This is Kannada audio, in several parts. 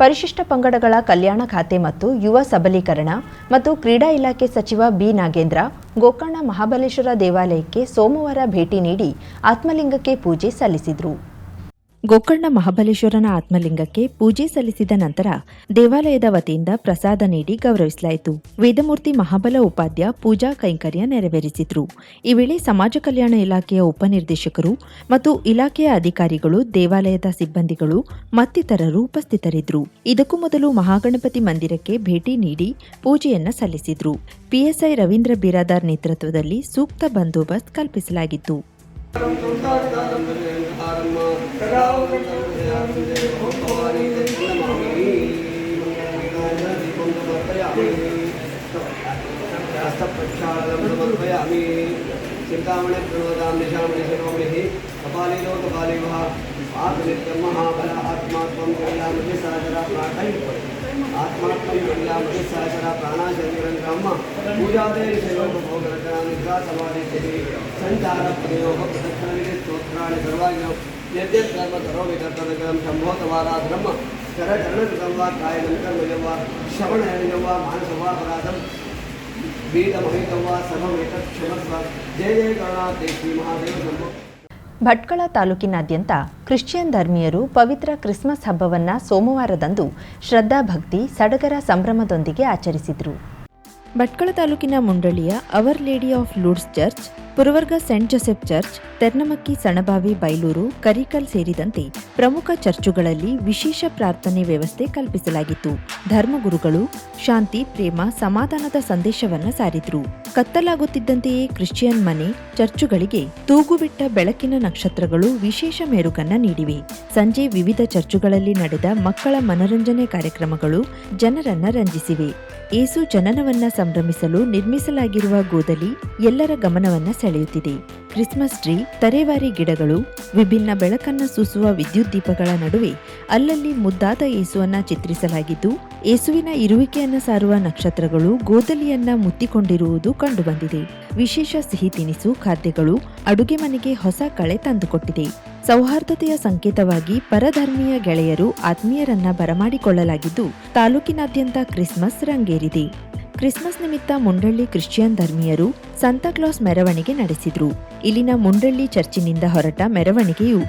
ಪರಿಶಿಷ್ಟ ಪಂಗಡಗಳ ಕಲ್ಯಾಣ ಖಾತೆ ಮತ್ತು ಯುವ ಸಬಲೀಕರಣ ಮತ್ತು ಕ್ರೀಡಾ ಇಲಾಖೆ ಸಚಿವ ಬಿ ನಾಗೇಂದ್ರ ಗೋಕರ್ಣ ಮಹಾಬಲೇಶ್ವರ ದೇವಾಲಯಕ್ಕೆ ಸೋಮವಾರ ಭೇಟಿ ನೀಡಿ ಆತ್ಮಲಿಂಗಕ್ಕೆ ಪೂಜೆ ಸಲ್ಲಿಸಿದರು. ಗೋಕರ್ಣ ಮಹಾಬಲೇಶ್ವರನ ಆತ್ಮಲಿಂಗಕ್ಕೆ ಪೂಜೆ ಸಲ್ಲಿಸಿದ ನಂತರ ದೇವಾಲಯದ ವತಿಯಿಂದ ಪ್ರಸಾದ ನೀಡಿ ಗೌರವಿಸಲಾಯಿತು. ವೇದಮೂರ್ತಿ ಮಹಾಬಲ ಉಪಾಧ್ಯ ಪೂಜಾ ಕೈಂಕರ್ಯ ನೆರವೇರಿಸಿದ್ರು. ಈ ವೇಳೆ ಸಮಾಜ ಕಲ್ಯಾಣ ಇಲಾಖೆಯ ಉಪನಿರ್ದೇಶಕರು ಮತ್ತು ಇಲಾಖೆಯ ಅಧಿಕಾರಿಗಳು, ದೇವಾಲಯದ ಸಿಬ್ಬಂದಿಗಳು ಮತ್ತಿತರರು ಉಪಸ್ಥಿತರಿದ್ದರು. ಇದಕ್ಕೂ ಮೊದಲು ಮಹಾಗಣಪತಿ ಮಂದಿರಕ್ಕೆ ಭೇಟಿ ನೀಡಿ ಪೂಜೆಯನ್ನ ಸಲ್ಲಿಸಿದ್ರು. ಪಿಎಸ್ಐ ರವೀಂದ್ರ ಬಿರಾದಾರ್ ನೇತೃತ್ವದಲ್ಲಿ ಸೂಕ್ತ ಬಂದೋಬಸ್ತ್ ಕಲ್ಪಿಸಲಾಗಿತ್ತು. प्रक्षालमर्पयामि चिन्तामणि प्रणोदां निशामणि शिरोमणिः कपालिनो आत्मा त्वं कल्यामहि सहचरा प्राणै आत्मात्मं कल्यामहि सहचरा ब्रह्म समाधिस्थितिः सञ्चारप्रयोग प्रदक्षिणविधि स्तोत्राणि सर्वाण्यं यद्यत् कर्म करोमि तत्तदकं शम्भो तवाराधनं करचरणकृतं वा कायनं कर्मजं वा श्रवणयनिजं वा मानसं वा अपराधं ವೇದಮಹಿತವ ಸರ್ವಮೇತತ್ ಕ್ಷಮಸ್ವ ಜಯ ಜಯ ಗಣನಾಥ ಶ್ರೀ ಮಹಾದೇವ ಶಂಭೋ ಭಟ್ಕಳ ತಾಲೂಕಿನಾದ್ಯಂತ ಕ್ರಿಶ್ಚಿಯನ್ ಧರ್ಮೀಯರು ಪವಿತ್ರ ಕ್ರಿಸ್ಮಸ್ ಹಬ್ಬವನ್ನ ಸೋಮವಾರದಂದು ಶ್ರದ್ಧಾಭಕ್ತಿ ಸಡಗರ ಸಂಭ್ರಮದೊಂದಿಗೆ ಆಚರಿಸಿದರು ಭಟ್ಕಳ ತಾಲೂಕಿನ ಮುಂಡಳಿಯ Our Lady of Lourdes church Puravarga Saint Joseph church Ternamakki Sanabavi, Bailur, Karikal ಸೇರಿದಂತೆ ಪ್ರಮುಖ ಚರ್ಚುಗಳಲ್ಲಿ ವಿಶೇಷ ಪ್ರಾರ್ಥನೆ ವ್ಯವಸ್ಥೆ ಕಲ್ಪಿಸಲಾಗಿತ್ತು. ಧರ್ಮಗುರುಗಳು ಶಾಂತಿ, ಪ್ರೇಮ, ಸಮಾಧಾನದ ಸಂದೇಶವನ್ನ ಸಾರಿದ್ರು. ಕತ್ತಲಾಗುತ್ತಿದ್ದಂತೆಯೇ ಕ್ರಿಶ್ಚಿಯನ್ ಮನೆ, ಚರ್ಚುಗಳಿಗೆ ತೂಗುಬಿಟ್ಟ ಬೆಳಕಿನ ನಕ್ಷತ್ರಗಳು ವಿಶೇಷ ಮೆರುಗನ್ನ ನೀಡಿವೆ. ಸಂಜೆ ವಿವಿಧ ಚರ್ಚುಗಳಲ್ಲಿ ನಡೆದ ಮಕ್ಕಳ ಮನರಂಜನೆ ಕಾರ್ಯಕ್ರಮಗಳು ಜನರನ್ನ ರಂಜಿಸಿವೆ. ಏಸು ಜನನವನ್ನ ಸಂಭ್ರಮಿಸಲು ನಿರ್ಮಿಸಲಾಗಿರುವ ಗೋದಲಿ ಎಲ್ಲರ ಗಮನವನ್ನ ಸೆಳೆಯುತ್ತಿದೆ. ಕ್ರಿಸ್ಮಸ್ ಟ್ರೀ, ತರೇವಾರಿ ಗಿಡಗಳು, ವಿಭಿನ್ನ ಬೆಳಕನ್ನು ಸೂಸುವ ವಿದ್ಯುತ್ ದೀಪಗಳ ನಡುವೆ ಅಲ್ಲಲ್ಲಿ ಮುದ್ದಾದ ಏಸುವನ್ನ ಚಿತ್ರಿಸಲಾಗಿದ್ದು, ಏಸುವಿನ ಇರುವಿಕೆಯನ್ನು ಸಾರುವ ನಕ್ಷತ್ರಗಳು ಗೋದಲಿಯನ್ನ ಮುತ್ತಿಕೊಂಡಿರುವುದು ಕಂಡುಬಂದಿದೆ. ವಿಶೇಷ ಸಿಹಿ ತಿನಿಸು, ಖಾದ್ಯಗಳು, ಅಡುಗೆ ಮನೆಗೆ ಹೊಸ ಕಳೆ ತಂದುಕೊಟ್ಟಿದೆ. ಸೌಹಾರ್ದತೆಯ ಸಂಕೇತವಾಗಿ ಪರಧರ್ಮೀಯ ಗೆಳೆಯರು ಆತ್ಮೀಯರನ್ನ ಬರಮಾಡಿಕೊಳ್ಳಲಾಗಿದ್ದು, ತಾಲೂಕಿನಾದ್ಯಂತ ಕ್ರಿಸ್ಮಸ್ ರಂಗೇರಿದೆ. ಕ್ರಿಸ್ಮಸ್ ನಿಮಿತ್ತ ಮುಂಡಳ್ಳಿ ಕ್ರಿಶ್ಚಿಯನ್ ಧರ್ಮೀಯರು ಸಂತಾಕ್ಲಾಸ್ ಮೆರವಣಿಗೆ ನಡೆಸಿದ್ರು. ಇಲ್ಲಿನ ಮುಂಡಳ್ಳಿ ಚರ್ಚಿನಿಂದ ಹೊರಟ ಮೆರವಣಿಗೆಯು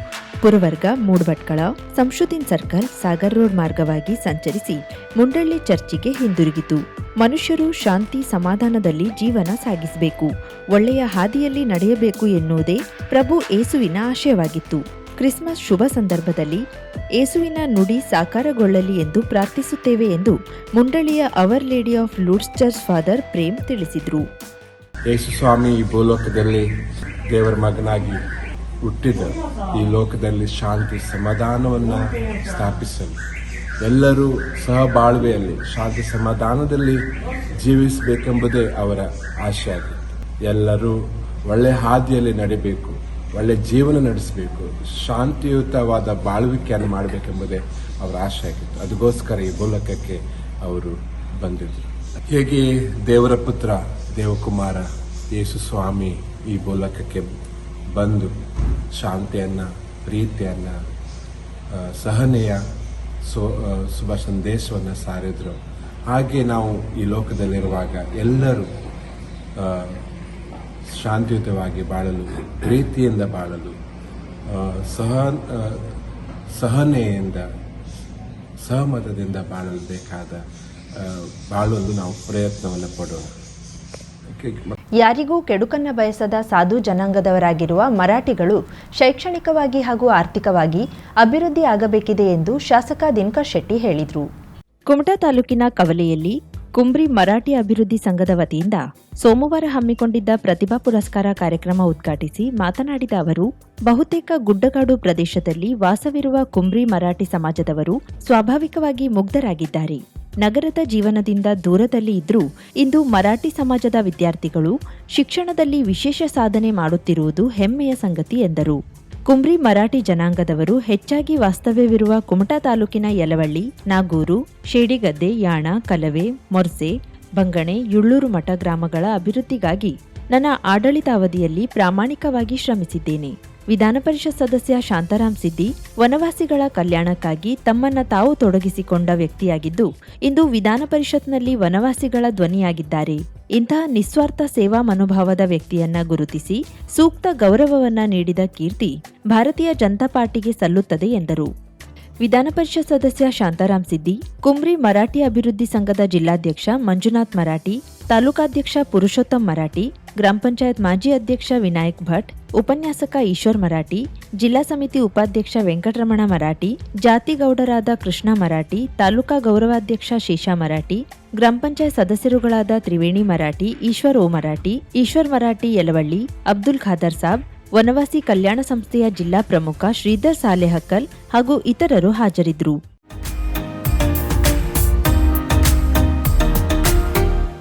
ಪುರವರ್ಗ ಮೂಡ್ಭಟ್ಕಳ ಸಂಶುದ್ದೀನ್ ಸರ್ಕಲ್, ಸಾಗರ್ ರೋಡ್ ಮಾರ್ಗವಾಗಿ ಸಂಚರಿಸಿ ಮುಂಡಳ್ಳಿ ಚರ್ಚಿಗೆ ಹಿಂದಿರುಗಿತು. ಮನುಷ್ಯರು ಶಾಂತಿ, ಸಮಾಧಾನದಲ್ಲಿ ಜೀವನ ಸಾಗಿಸಬೇಕು. ಒಳ್ಳೆಯ ಹಾದಿಯಲ್ಲಿ ನಡೆಯಬೇಕು ಎನ್ನುವುದೇ ಪ್ರಭು ಏಸುವಿನ ಆಶಯವಾಗಿತ್ತು. ಕ್ರಿಸ್ಮಸ್ ಶುಭ ಸಂದರ್ಭದಲ್ಲಿ ಏಸುವಿನ ನುಡಿ ಸಾಕಾರಗೊಳ್ಳಲಿ ಎಂದು ಪ್ರಾರ್ಥಿಸುತ್ತೇವೆ ಎಂದು ಮುಂಡಳಿಯ Our Lady of Lourdes church father Prem ತಿಳಿಸಿದರು. ಯೇಸು ಸ್ವಾಮಿ ಈ ಭೂಲೋಕದಲ್ಲಿ ದೇವರ ಮಗನಾಗಿ ಹುಟ್ಟಿದ ಈ ಲೋಕದಲ್ಲಿ ಶಾಂತಿ ಸಮಾಧಾನವನ್ನು ಸ್ಥಾಪಿಸಲು. ಎಲ್ಲರೂ ಸಹಬಾಳ್ವೆಯಲ್ಲಿ ಶಾಂತಿ ಸಮಾಧಾನದಲ್ಲಿ ಜೀವಿಸಬೇಕೆಂಬುದೇ ಅವರ ಆಶೆ ಎಲ್ಲರೂ ಒಳ್ಳೆ ಹಾದಿಯಲ್ಲಿ ನಡಿಬೇಕು. ಒಳ್ಳೆ ಜೀವನ ನಡೆಸಬೇಕು, ಶಾಂತಿಯುತವಾದ ಬಾಳ್ವಿಕೆಯನ್ನು ಮಾಡಬೇಕೆಂಬುದೇ ಅವರ ಆಶೆ ಆಗಿತ್ತು. ಅದಕ್ಕೋಸ್ಕರ ಈ ಗೋಲಕಕ್ಕೆ ಅವರು ಬಂದಿದ್ದರು ಹೇಗೆ ದೇವರ ಪುತ್ರ, ದೇವಕುಮಾರ, ಯೇಸು ಸ್ವಾಮಿ ಈ ಗೋಲಕಕ್ಕೆ ಬಂದು ಶಾಂತಿಯನ್ನು, ಪ್ರೀತಿಯನ್ನು ಸಹನೆಯ ಸೋ ಶುಭ ಸಂದೇಶವನ್ನು ಸಾರಿದ್ರು. ಹಾಗೆ ನಾವು ಈ ಲೋಕದಲ್ಲಿರುವಾಗ ಎಲ್ಲರೂ ಶಾಂತಿಯುತವಾಗಿ ಬಾಳಲು ಪ್ರೀತಿಯಿಂದ ಬಾಳಲು ಸಹ ಸಹನೆಯಿಂದ ಸಹಮತದಿಂದ ಬಾಳಲು ಬೇಕಾದ ಬಾಳಲು ನಾವು ಪ್ರಯತ್ನವನ್ನು ಪಡೋಣ. ಯಾರಿಗೂ ಕೆಡುಕನ್ನ ಬಯಸದ ಸಾಧು ಜನಾಂಗದವರಾಗಿರುವ ಮರಾಠಿಗಳು ಶೈಕ್ಷಣಿಕವಾಗಿ ಹಾಗೂ ಆರ್ಥಿಕವಾಗಿ ಅಭಿವೃದ್ಧಿ ಆಗಬೇಕಿದೆ ಎಂದು ಶಾಸಕ ದಿನಕರ್ ಶೆಟ್ಟಿ ಹೇಳಿದರು. ಕುಮಟಾ ತಾಲೂಕಿನ ಕವಲೆಯಲ್ಲಿ ಕುಂಬ್ರಿ ಮರಾಠಿ ಅಭಿವೃದ್ಧಿ ಸಂಘದ ವತಿಯಿಂದ ಸೋಮವಾರ ಹಮ್ಮಿಕೊಂಡಿದ್ದ ಪ್ರತಿಭಾ ಪುರಸ್ಕಾರ ಕಾರ್ಯಕ್ರಮ ಉದ್ಘಾಟಿಸಿ ಮಾತನಾಡಿದ ಅವರು, ಬಹುತೇಕ ಗುಡ್ಡಗಾಡು ಪ್ರದೇಶದಲ್ಲಿ ವಾಸವಿರುವ ಕುಂಬ್ರಿ ಮರಾಠಿ ಸಮಾಜದವರು ಸ್ವಾಭಾವಿಕವಾಗಿ ಮುಗ್ಧರಾಗಿದ್ದಾರೆ. ನಗರದ ಜೀವನದಿಂದ ದೂರದಲ್ಲಿ ಇದ್ರೂ ಇಂದು ಮರಾಠಿ ಸಮಾಜದ ವಿದ್ಯಾರ್ಥಿಗಳು ಶಿಕ್ಷಣದಲ್ಲಿ ವಿಶೇಷ ಸಾಧನೆ ಮಾಡುತ್ತಿರುವುದು ಹೆಮ್ಮೆಯ ಸಂಗತಿ ಎಂದರು. ಕುಂಬ್ರಿ ಮರಾಠಿ ಜನಾಂಗದವರು ಹೆಚ್ಚಾಗಿ ವಾಸ್ತವ್ಯವಿರುವ ಕುಮಟಾ ತಾಲೂಕಿನ ಯಲವಳ್ಳಿ, ನಾಗೂರು, ಶೇಡಿಗದ್ದೆ, ಯಾಣ, ಕಲವೆ, ಮೊರ್ಸೆ, ಬಂಗಣೆ, ಯುಳ್ಳೂರು ಮಠ ಗ್ರಾಮಗಳ ಅಭಿವೃದ್ಧಿಗಾಗಿ ನನ್ನ ಆಡಳಿತಾವಧಿಯಲ್ಲಿ ಪ್ರಾಮಾಣಿಕವಾಗಿ ಶ್ರಮಿಸಿದ್ದೇನೆ. ವಿಧಾನ ಪರಿಷತ್ ಸದಸ್ಯ ಶಾಂತಾರಾಮ್ ಸಿದ್ದಿ ವನವಾಸಿಗಳ ಕಲ್ಯಾಣಕ್ಕಾಗಿ ತಮ್ಮನ್ನ ತಾವು ತೊಡಗಿಸಿಕೊಂಡ ವ್ಯಕ್ತಿಯಾಗಿದ್ದು, ಇಂದು ವಿಧಾನ ಪರಿಷತ್ನಲ್ಲಿ ವನವಾಸಿಗಳ ಧ್ವನಿಯಾಗಿದ್ದಾರೆ. ಇಂತಹ ನಿಸ್ವಾರ್ಥ ಸೇವಾ ಮನೋಭಾವದ ವ್ಯಕ್ತಿಯನ್ನ ಗುರುತಿಸಿ ಸೂಕ್ತ ಗೌರವವನ್ನ ನೀಡಿದ ಕೀರ್ತಿ ಭಾರತೀಯ ಜನತಾ ಪಾರ್ಟಿಗೆ ಸಲ್ಲುತ್ತದೆ ಎಂದರು. ವಿಧಾನ ಪರಿಷತ್ ಸದಸ್ಯ ಶಾಂತಾರಾಮ್ ಸಿದ್ದಿ ಕುಮ್ರಿ ಮರಾಠಿ ಅಭಿವೃದ್ಧಿ ಸಂಘದ ಜಿಲ್ಲಾಧ್ಯಕ್ಷ ಮಂಜುನಾಥ್ ಮರಾಠಿ, ತಾಲೂಕಾಧ್ಯಕ್ಷ ಪುರುಷೋತ್ತಮ್ ಮರಾಠಿ ಗ್ರಾಮ ಪಂಚಾಯತ್ ಮಾಜಿ ಅಧ್ಯಕ್ಷ ವಿನಾಯಕ್ ಭಟ್, ಉಪನ್ಯಾಸಕ ಈಶ್ವರ್ ಮರಾಠಿ, ಜಿಲ್ಲಾ ಸಮಿತಿ ಉಪಾಧ್ಯಕ್ಷ ವೆಂಕಟರಮಣ ಮರಾಠಿ ಜಾತಿಗೌಡರಾದ ಕೃಷ್ಣ ಮರಾಠಿ, ತಾಲೂಕಾ ಗೌರವಾಧ್ಯಕ್ಷ ಶೀಶಾ ಮರಾಠಿ, ಗ್ರಾಮ ಪಂಚಾಯತ್ ಸದಸ್ಯರುಗಳಾದ ತ್ರಿವೇಣಿ ಮರಾಠಿ, ಈಶ್ವರ್ ಓ ಮರಾಠಿ, ಈಶ್ವರ್ ಮರಾಠಿ ಯಲವಳ್ಳಿ, ಅಬ್ದುಲ್ ಖಾದರ್ ಸಾಬ್, ವನವಾಸಿ ಕಲ್ಯಾಣ ಸಂಸ್ಥೆಯ ಜಿಲ್ಲಾ ಪ್ರಮುಖ ಶ್ರೀಧರ್ ಸಾಲೆಹಕ್ಕಲ್ ಹಾಗೂ ಇತರರು ಹಾಜರಿದ್ದರು